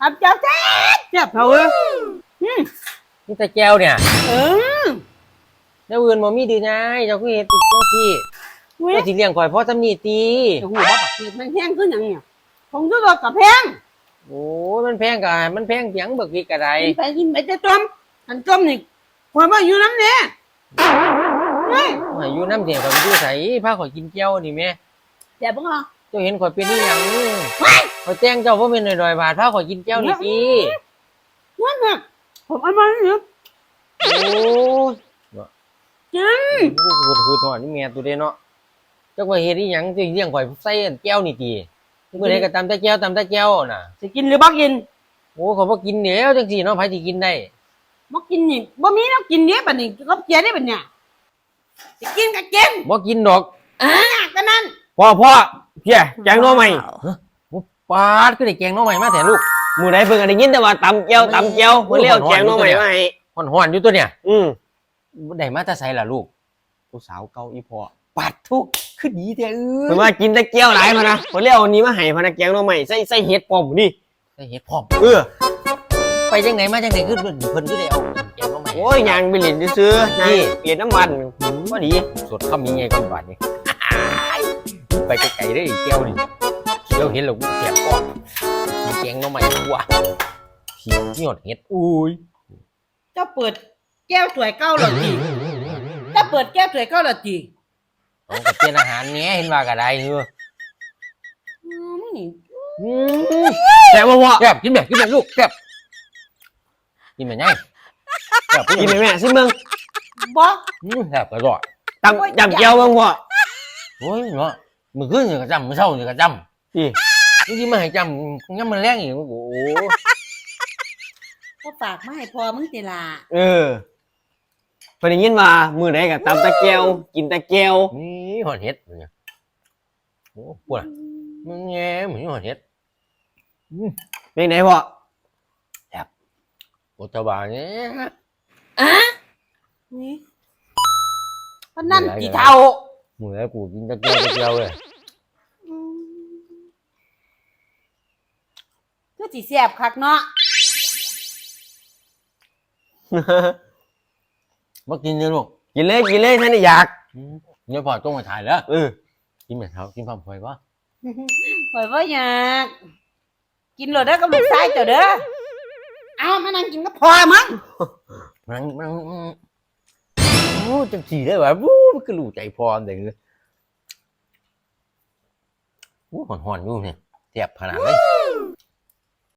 ทำเจ้าแซ่บแซ่บเท่าเอ้ยอืมนี่แต่แก้วเนี่ยเออแล้วอื่นบ่มีดีนายเจ้าคือเฮ็ดจังซี่เว้ยเจ้าสิเลี้ยงข่อยเพราะตำหนิตีจะหัวบักเขียดมันแพงขึ้นอย่างเนี้ยผมก็รถกับแพงโอ้ยมันแพงกะมันแพงเพียงเบิกวิกกะไดกินไปกินไปจะต้มอันต้มนี่ความว่าอยู่น้ำเนี่ยเฮ้ยข่อยอยู่น้ำเสียข่อยไปอยู่ไสพาข่อยกินแก้วนี่แม่แซ่บบ่เหรอเจ้าเห็นข่อยเป็นอีหยัง ขอยแต่งเจ้าบ่เป็นหน่อยๆบาทพาขอยกินแก้วนี่ตินั่นน่ะผมเอามาเนี่ยโอ้ยจริงคือคือถอนนี่แม่ตัวเด้เนาะเจ้าข่อยเฮ็ดอีหยังเจ้าเลี้ยงข่อยใส่อันแก้วนี่ติมื้อใดก็ตำแต่แก้วตำแต่แก้วน่ะ สิกินหรือบ่กินโอ้ขอยบ่กินแล้วจังซี่เนาะไผสิกินได้บ่กินนี่บ่มีแล้วกินเนี้ยบัดนี้ก็เจียได้บัดเนี่ยสิกินก็กินบ่กินดอกอ่าก็นั่นพ่อพ่อเพี่ยแกงหน้อใหม่ ปาดคือได้แกงหน้อใหม่มาแต่ลูก หมู่ไหนเพิ่งได้ยินแต่ว่าตำเจียวตำเจียวเพิ่นเรียกแกงหน้อใหม่มาให้ฮ้อนๆอยู่ตัวเนี่ยอืมได้มาแต่ไสล่ะลูกผู้สาวเก่าอีพ่อปัดทุกคือดีแต่เอ้เพิ่นยว่ากินแต่เจียวหลายพะนะเพิ่นเรียกอันนี้มาให้พะนะแกงหน้อใหม่ใส่ใส่เห็ดปอมนี่ได้เฮ็ดพร้อมเออไปจังไหนมาจังไหนคือเพิ่นเพิ่นคือได้เอาแกงหน้อใหม่โอ้ยยางไปเล่นซื้อๆยางเปลี่ยนน้ำมันพอดี สดคำนี้ไงก่อนบาดนี้ ไปไกลๆได้อแก้วนี่ เคี้ยวเห็นแล้วกูแสบคอมีแกงหน้อใหม่ตัวผีนี่หอดเฮ็ดอุ้ยเจ้าเปิดแก้วสวยเก้าเหรอจีเจ้าเปิดแก้วสวยเก้าเหรอจีเอาก็เป็นอาหารแหน่เห็นว่าก็ได้เอออืมนี่อืมแต่ว่าพ่อแซ่บกินแบบกินแบบลูกแซ่บกินแบบไงแซ่บกินไหมแม่ซิเบิ่งบ่อืมแซ่บกระโดดตำจำเจียวเบิ่งพ่อโอ้ยเนาะมือขึ้นนี่ก็จำมือเช้านี่ก็จนี่ำนี่มาให้จำยังมันแรงอีกโอ้โหก็ฝากมาให้พอมึงติล่ะเออเพิ่นได้ยินว่ามื้อไหนก็ตำตะแก้วกินตะแก้วนี่หอดเฮ็ดเนี่ยโอ้ปวดมึงแง่เหมือนหอดเฮ็ดเป็นไงพ่อโอตบาเนี่ยอะนี่เพราะนั่นกี่เท่ามือแล้วกูกินตะเกียบตะเกียบเลย ก็สิแซ่บคักเนาะมากินเนี่ยลูกกินเลยกินเลยท่านนี่อยากอืมเดี๋ยวพอต้องมาถ่ายแล้วเออกินแบบเช้ากินพร้อมพอยปะข่อยว่าอยากกินโหลดเด้อกับลูกชายเจ้าเด้อเอามานั่งกินก็พอมั้งมันมันมันโอ้จังสีได้แบบวู้มันก็รู้ใจพอเด็กเลยโอ้หอนหอนๆอยู่เนี่ยแสบขนาดเลย